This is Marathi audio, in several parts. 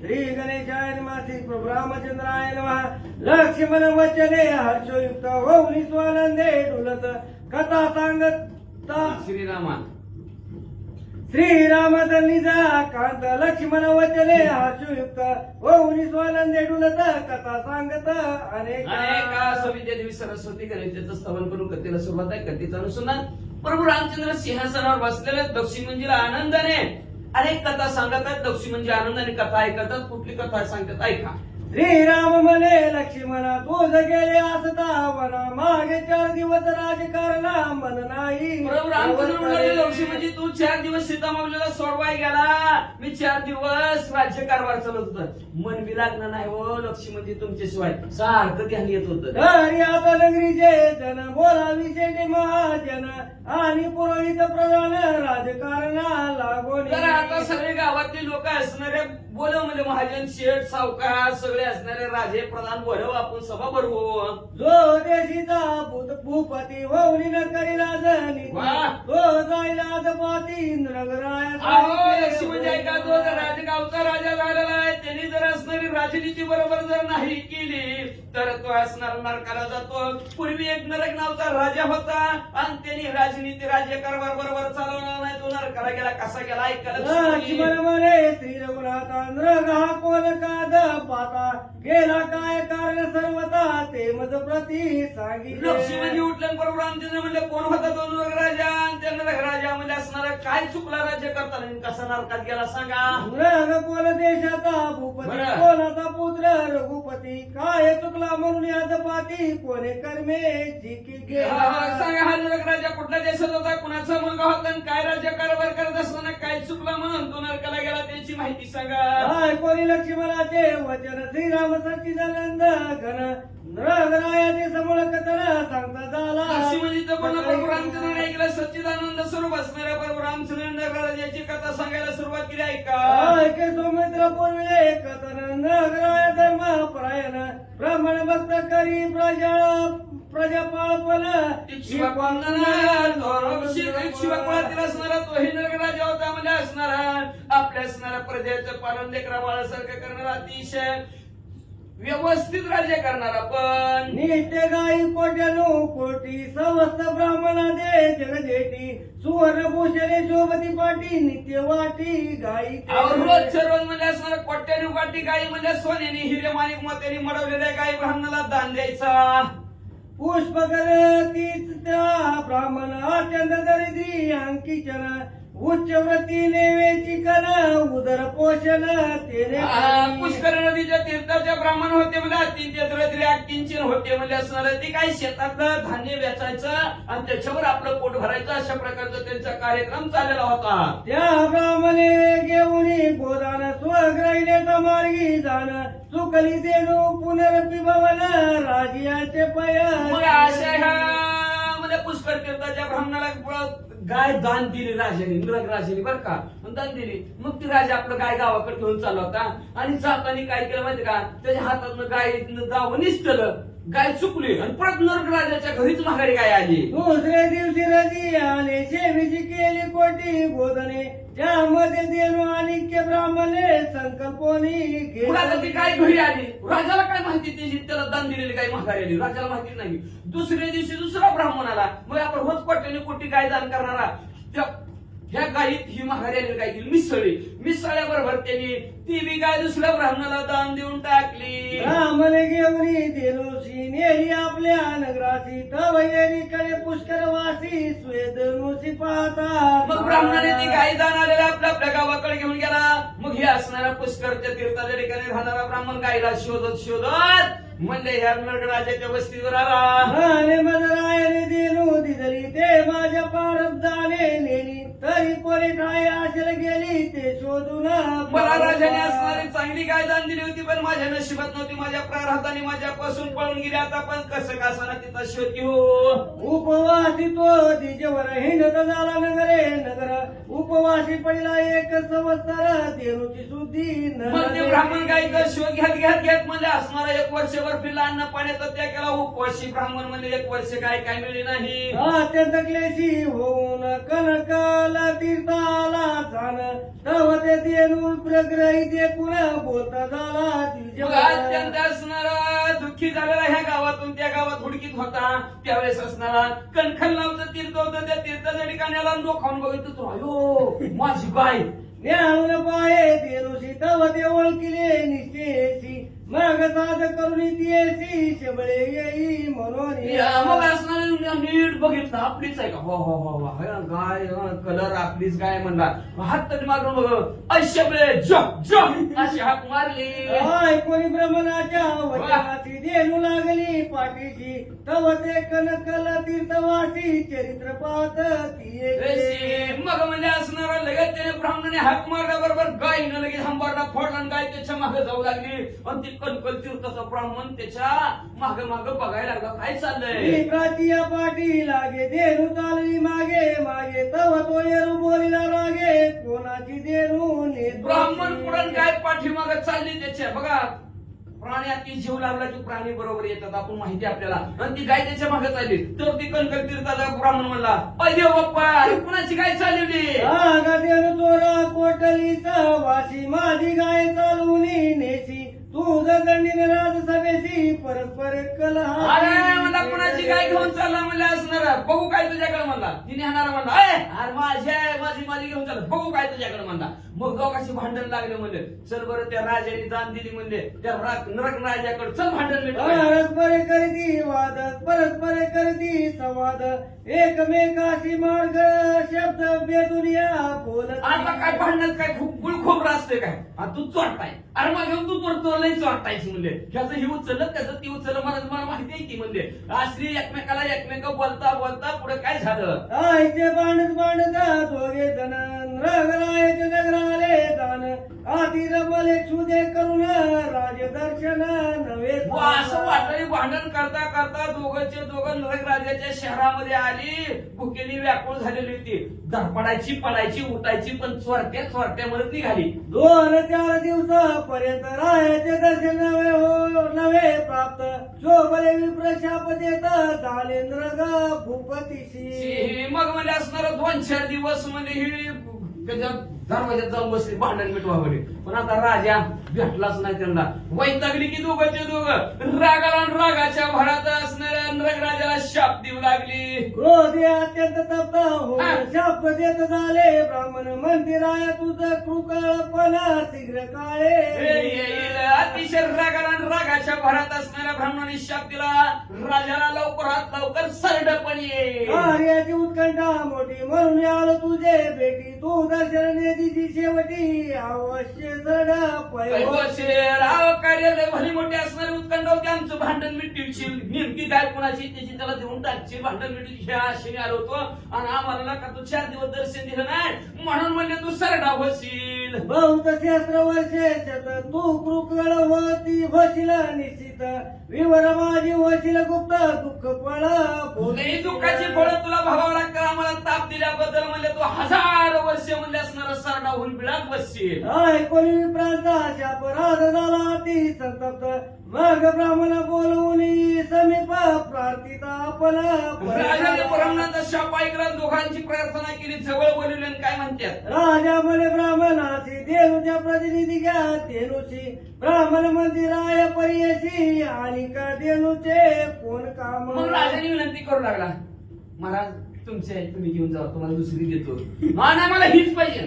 श्री गणेशाय नमः श्री प्रभू रामचंद्राय नमः। लक्ष्मण वचने हर्षयुक्त होऊन स्वानंदे डुलत कथा सांगता श्रीरामा। श्रीराम धनीजा कांत लक्ष्मण वचने हर्षयुक्त होऊन स्वानंदे डुलत कथा सांगत अनेक अनेका सविद्या देवी सरस्वती गणेशाचं स्तवन करून कथेला सुरुवात आहे. कथेचा अनुसंधान प्रभू रामचंद्र सिंहासनावर बसलेले. दक्षिण मंजिला आनंदाने अनेक कथा सांगत आहेत दक्षिण म्हणजे आनंदाने कथा ऐकतात. कुठली कथा सांगतात? ऐका. श्रीराम म्हणे लक्ष्मणा तुझ गेले असता वना मागे चार दिवस राजकारणा मन नाही. प्रभू रामचंद्र म्हणाले लक्ष्मी म्हणजे तू चार दिवस सीतामाऊलीला सोडवाय गेला. मी चार दिवस राज्य कारभार चालत होत. मन बी लागणार नाही हो लक्ष्मी म्हणजे तुमच्याशिवाय. सारखं ध्यान येत होतं. घरी आता नगरीचे जन बोला विषय महाजन. आणि पुरोहित प्रधान राजकारणा लागून आता सगळे गावातले लोक असणारे बोलव म्हणजे महाजन शेठ सावकार सगळे असणारे राजे प्रधान बोलव आपण सभा भरवू जो देशीचा भूत भूपती होऊन न करी राजनी वा. तो आजपाती इंद्रगराय अहो लक्ष्मी म्हणजे ऐका जो जर राजगावचा राजा झालेला आहे त्यांनी जर असणारी राजनीती बरोबर जर नाही केली तर तो असणार नरकाला जातो पूर्वी एक नरक नावचा राजा होता आणि त्यांनी राजनीती राज्य कारभार बरोबर चालवला नाही तो नरकाला गेला कसा गेला ऐका लक्ष्मी. लक्ष्मण श्री रघुनाथा नृगा कोण काद पाता. गेला काय कारण सर्वता ते मज प्रती लक्ष्मी सांगितले. म्हणजे उठले आणि प्रभू रामचंद्र म्हणले कोण होता तो नरक राजा आणि त्या नरक राजा म्हणजे असणारा काय चुकला राज्य करताना? आणि कसा नरकात गेला सांगा. नृग कोण देशाचा भूपती बरं. कोणाचा पुत्र रघुपती. काय चुकला म्हणून याद पाती कोणे कर्मे जिकी हा, गेला सांगा हा नरक राजा कुठल्या देशात होता? कुणाचा मुलगा होता? आणि काय राज्य कारभार करत असताना चुकला म्हणून तो नरकाला गेला त्याची माहिती सांगा. लक्ष्मणाचे वचन? श्रीराम सच्चिदानंद घन नृगरायाचे समोर कथन सांगता झाला. लक्ष्मणजीचं पण प्रभू रामचंद्राने ऐकलं सच्चिदानंद स्वरूप असणाऱ्या प्रभू रामचंद्र कथा सांगायला सुरुवात केली ऐका. ऐके सौमित्र पूर्वी कथन नगराय धर्म परायण ब्राह्मण भक्त करी प्रजा प्रजापाळपण. शिवकुळातील असणारा तो ही नरक राजा होता म्हणजे असणारा. आपल्या असणाऱ्या प्रजेचं पालन लेकरा बाळासारखं करणारा अतिशय व्यवस्थित राज्य करणारा पण. नित्य गाई कोट्यानो कोटी समस्त ब्राह्मणा दे जगदेटी सुवर्ण भूषणे शोभती पाटी नित्य वाटी गाई रोजच्या रोज म्हणजे असणारा कोट्याने वाटी गाई म्हणजे सोन्याने हिरे माणिक मोत्याने मडवलेल्या गाई ब्राह्मणाला दान द्यायचा. पुष्पकर तीच त्या ब्राह्मण चंद्र दरिद्री अंकिचन उच्च व्रती नेवेची कण उदर पोषण तेने आ, पुष्कर नदीच्या तीर्थाच्या ब्राह्मण होते म्हणजे दरिद्री किंचन होते म्हणजे असणार ते काही शेतातलं धान्य वेचायचं आणि त्याच्यावर आपलं पोट भरायचं अशा प्रकारचा त्यांचा कार्यक्रम चाललेला होता. त्या ब्राह्मणे घेऊन गोदान स्वग्रहिणे मार्गी जाण. चुकली देणू पुनरपी भवन राजियाचे पय मग अशा ह्या म्हणजे पुष्कर तीर्थाच्या ब्राह्मणाला गाय दान दिली राजाने? मृग राजाने बरं का? दान दिली. मग ती राजा आपलं गाय गावाकडे घेऊन चालला होता. आणि जाताना काय केलं माहिती का? त्याच्या हातातनं गाय गाव निसटलं. गाय चुकली आणि परत नर्ग राजाच्या घरीच माघारी गाय आली. दुसऱ्या दिवशी रजी आले. शेमीची केली कोटी बोधने. त्यामध्ये देणू आणि ब्राह्मणे संकल्पोनी मग ती काय घरी आली? राजाला काय माहिती त्याची त्याला दान दिलेली काय माघारी आली? राजाला माहिती नाही. दुसऱ्या दिवशी दुसरा ब्राह्मण आला. मग आपण होत कोट्याने कोटी काय दान करणारा. त्या- ह्या गायीत ही आलेली गाय दिली मिसळली मिसळल्याबरोबर त्यांनी ती बी गाय दुसऱ्या ब्राह्मणाला दान देऊन टाकली. ब्राह्मणे घेऊन देणूशी नेली आपल्या नगरासी तवयरीकडे पुष्कर वासी स्वेदनुसी पाहता मग ब्राह्मणाने ती गाय दान आलेल्या आपल्या आपल्या गावाकडे घेऊन गेला. मग हे असणाऱ्या पुष्करच्या तीर्थाच्या ठिकाणी राहणारा ब्राह्मण गायला शोधत शोधत म्हणजे ह्या नरगराजाच्या वस्तीवर आला. मजरायने दिदली ते माझ्या पारब्दाने नेली तरी कोणी काय आशेला गेली ते शोधून मला राजाने असणारी चांगली गाय दान दिली होती पण माझ्या नशिबात नव्हती माझ्या प्रारब्धाने माझ्यापासून पळून गेली. आता पण कसं का तिचा शोध घेऊ? उपवासी तो तिच्यावर हिंडत झाला नगरे नगर. उपवासी पहिला एक संवत्सर देणूची मग ते ब्राह्मण गायीचा शोध घ्यात घ्यात घ्यात म्हणजे असणारा एक वर्षभर फिरला अन्न पाण्याचा त्या केला. उपवासी ब्राह्मण म्हणजे एक वर्ष काय काय मिळले नाही. अत्यंत क्लेशी होऊन जाण ते प्रग्रही ते कुण झाला अत्यंत असणारा दुःखी झालेला ह्या गावातून त्या गावात हुडकीत होता. त्यावेळेस असणारा कणखल नावचं तीर्थ होतं. त्या तीर्थाच्या ठिकाणी आला आणि डोकावून बघितलं तो अयो माझी गाय ज्ञान पाये देनुशी तव ते ओळखिले निश्चयसी मग साध करून तियेसी शबळे येई म्हणून या, मग असणारा नीट बघितलं आपलीच आहे का? हो हो हो हो. गाय कलर आपलीच गाय म्हणला हात तरी मारून बघ. अशबळे जप जप. अशी हाक मारली. आय कोणी ब्रह्मणाच्या वचनाची देणू लागली पाठीशी. तव ते कनकल तीर्थवासी चरित्र पाहत मग म्हणजे असणारा लगेच त्याने ब्राह्मणाने हाक मारल्या बरोबर गायीनं लगेच हंबारला फोडला गाय त्याच्यामागे जाऊ लागली. आणि ती कणकल तीर्थाचा ब्राह्मण त्याच्यामागे मागे बघायला लागला. काय चाललंय? पाठी लागे देणू चालली मागे मागे तव तो येरू बोलीला लागे कोणाची देणू नेत ब्राह्मण पुढे गाय पाठीमागे चालली त्याच्या? बघा प्राणी अति जीव लागला की प्राणी बरोबर येतात. आपण माहिती आपल्याला. आणि ती गाय त्याच्यामागे चालली. तर ती कणकल तीर्थाचा ब्राह्मण म्हणला अरे बाप्पा कुणाची गाय देणू चोरा कोटलीचा वाशी. माझी गाय चालवून नेसी तू दंडीने राजसभेशी परस्पर कलहा अरे मला कुणाची गाय घेऊन चालला म्हणलं असणार? बघू काय तुझ्याकडे म्हणला. तिने हाणार म्हणला "ए, अरे माझी आहे माझी माझी घेऊन चालला बघू काय तुझ्याकडे म्हणला. मग दोघांशी भांडण लागले म्हणले. चल बरं त्या राजाने दान दिली म्हणले. त्या नरक राजाकडे चल भांडण मिटवायला. परस्पर करती वाद परस्पर करती संवाद. एकमेकाशी मार्ग शब्द बेदुनिया बोलत आता काय भांडणात काय खूप गुळखोब असते काय? आता तू चोरताय अरे मग तू परतो लयच चोरतायची म्हणले. ह्याचं हे उचललं त्याचं ती उचललं मला मला माहिती आहे की म्हणले. असली एकमेकाला एकमेक बोलता बोलता पुढे काय झालं? आईचे बांधत बांधत दोघे जण रगरायचे जगराले दान आधी रमले क्षुदे करून राजदर्शन नव्हे असं वाटलं भांडण करता करता दोघंचे दोघं नरक राजाच्या शहरामध्ये आली. भुकेली व्याकुळ झालेली होती. धडपडायची पडायची उठायची पण चोरट्या चोरट्यामध्ये निघाली. दोन चार दिवसापर्यंत रायाचे दर्शन नवे हो नवे प्राप्त. शोभले विप्र शाप देत झाले नृग भूपतीशी. मग म्हणजे असणार दोन चार दिवस म्हणजे ही दरवाज्यात जाऊन बसले भांडण मिटवावले पण आता राजा भेटलाच नाही त्यांना. वैतागली की दोघंचे दोघं. रागाला रागाच्या भरात असणाऱ्या नरक राजाला शाप देऊ लागली. क्रोधी अत्यंत तप्त हो. हा. शाप देत झाले. ब्राह्मण मंदिराय तुझं कृकळपणा शीघ्र काळे. येईल अतिशय रागाला रागाच्या भरात असणाऱ्या ब्राह्मणाने शाप दिला. राजाला लवकरात लवकर सरडपण ये. कार्याची उत्कंठा मोठी म्हणून आलो तुझे. भेटी तू दर्शन दिशी शेवटी अवश्य राव कार्यालय भली मोठी असणारी उत्कंठ होती. आमचं भांडण मिटवशील नेमकी काय कोणाची? त्याची त्याला देऊन टाकशील भांडण मिटवशील ह्या आशेने आलो होतो. आणि आम्हाला का तू चार दिवस दर्शन दिलं नाही. म्हणून म्हणले तू सरडा होशील. बहुत शास्त्र वर्षे शत तू कृकळ होती होशील निश्चित. विवर माझी होशील गुप्त दुःख पळ लई दुःखाची फळ तुला भरावं लागतं आम्हाला ताप दिल्याबद्दल म्हणले तू हजार वर्ष म्हणले असणारा सरडा होऊन बिळात बसशील. आय कोणी विप्रांचा शाप राध झाला अति संतप्त. मग ब्राह्मण बोलवून समीप प्रार्थिता आपण राजाने ब्राह्मणाचा शाप ऐकला दोघांची प्रार्थना केली जवळ बोलवले आणि काय म्हणतात राजा म्हणे ब्राह्मणाची देणूच्या प्रतिनिधी घ्या देणूची ब्राह्मण मंदिराय परियशी आणि का देणूचे कोण काम? मग राजाने विनंती करू लागला महाराज तुमचे तुम्ही घेऊन जा तुम्हाला दुसरी देतो. हा नाही मला हीच पाहिजे.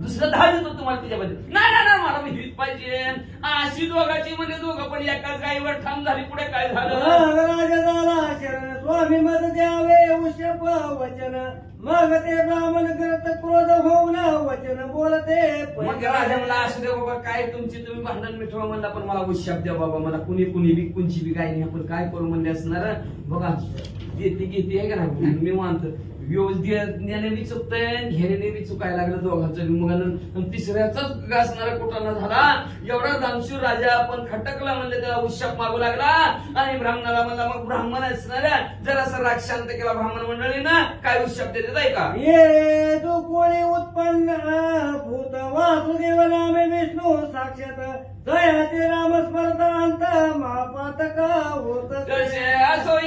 दुसरं दहा देतो तुम्हाला त्याच्याबद्दल नाही नाही, मला हीच पाहिजे. अशी दोघाची म्हणजे दोघं पण एकाच गाईवर ठाम झाली पुढे काय झालं? राजा झाला शरण स्वामी मत द्यावे उशप वचन. मग ते ब्राह्मण करत क्रोध होऊन वचन बोलते. मग राजा मला असू दे बाबा काय तुमची तुम्ही भांडण मिठवा म्हणला पण मला उशाप द्या बाबा मला कुणी कुणी बी कुणची बी काय नाही आपण काय करू म्हणले असणार? बघा देते घेते आहे का नाही? मी मानतो बी चुकतंय घेण्याने बी चुकायला लागलं दोघांचं. मग तिसऱ्याचाच असणारा कुटाणा झाला. एवढा दानशूर राजा आपण खटकला म्हणले त्याला उशाप मागू लागला. आणि ब्राह्मणाला म्हणला मग ब्राह्मण असणाऱ्या जरासा राग शांत केला ब्राह्मण मंडळी ना. काय उशाप देते आहे का? ये तू कोणी उत्पन्न? भूत वासुदेव नामे विष्णू साक्षात. जयाचे राम स्मरत अंत महापातक होत. असो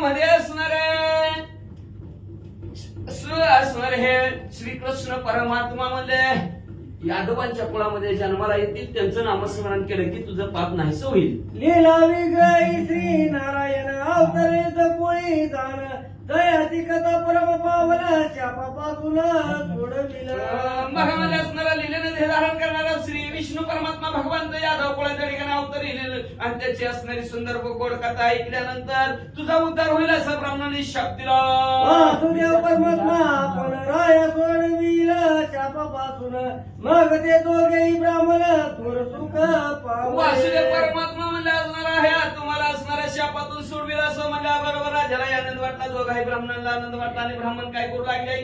मध्ये असणारे असणार असणारे हे श्रीकृष्ण परमात्मा मध्ये यादवांच्या कुळामध्ये जन्माला येतील त्यांचं नामस्मरण केलं की तुझं पाप नाहीस होईल. लिलावी गाई श्री नारायण अवतरे कोळी जाण. काय दयाची कथा परम पावला शापापासून सोडविलं भागामध्ये असणारा लिहिलेलं हे धारण करणारा श्री विष्णू परमात्मा भगवंत यादव कुळाच्या ठिकाणी अवतार लिहिलेलं आणि त्याची असणारी सुंदर गोड कथा ऐकल्यानंतर तुझा उद्धार होईल असं ब्राह्मणाने शाप दिला वासुदेव परमात्मा आपण राया सोडविल शापापासून मग ते दोघेही ब्राह्मण थोर सुख पावले. वासुदेव परमात्मा म्हणले असणार आहे तुम्हाला असणाऱ्या शापातून सोडविला असं म्हणल्या बरोबर राजाला आनंद वाटला दोघाही ब्राह्मणांना आनंद वाटला आणि ब्राह्मण काय करू लागले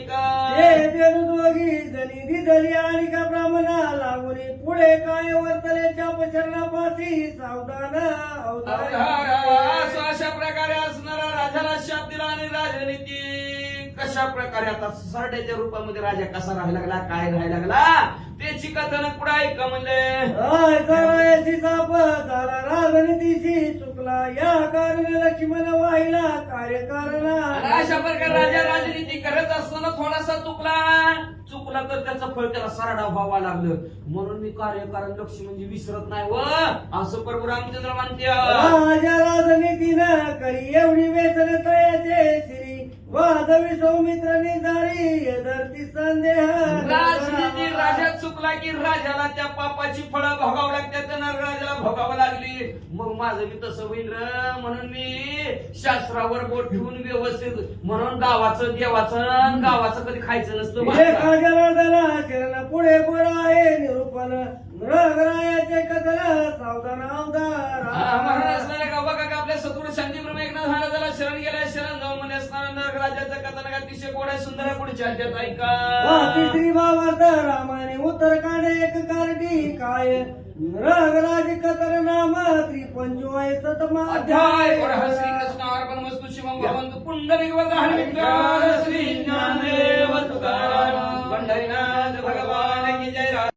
दिदली आणि का ब्राह्मणा लागुनी पुढे काय वर्तले चाप शरणापासी सावधान अशा प्रकारे असणारा राजाला शाप दिला आणि राजनीती कशा प्रकारे आता सरड्याच्या रूपामध्ये राजा कसा राहायला लागला काय राहायला लागला? त्याची कथानक पुढे ऐका म्हणले? करायची साप झाला राजनीतीशी चुकला. या कारणे लक्ष्मण वाहिला कार्यकारणा अशा प्रकारे राजा राजनीती करत असताना थोडासा चुकला. चुकला तर त्याचं फळ त्याला सरडा व्हावा लागलं. म्हणून मी कार्यकारण लक्ष म्हणजे विसरत नाही व. असं प्रभू रामचंद्र म्हणते. राजा राजनीतीनं करी एवढी व्यसन तयाचे श्री. वाजवी सौमित्र निधारी धरती संदेह. राजनीती राजा चुकला की राजाला त्या पापाची फळं भोगावं लागतात त्यांना राजाला भोगावं लागली. मग माझं मी तसं होईल र म्हणून मी शास्त्रावर बोट ठेवून व्यवस्थित म्हणून गावाचं देवाचं गावाचं कधी खायचं नसतं पुढे आहे निरूपण. सावधान बघा का आपल्या सत्पुरुष शांतीप्रम एकनाथ शरण गेलाय शरण जाऊन म्हणे असणार नागराजाचं कथन अतिशय गोड आहे सुंदर पुढच्या अध्यात ऐका. तिसरी रामाने उत्तर काढे एक कारडी काय? रघराज कतर नाम त्रिपंचो सतमा अध्याय श्री कृष्ण अर्पण वस्तु शिवम भगवंत पुंडरी श्री ज्ञानदेव तुकाराम. पंढरीनाथ भगवान.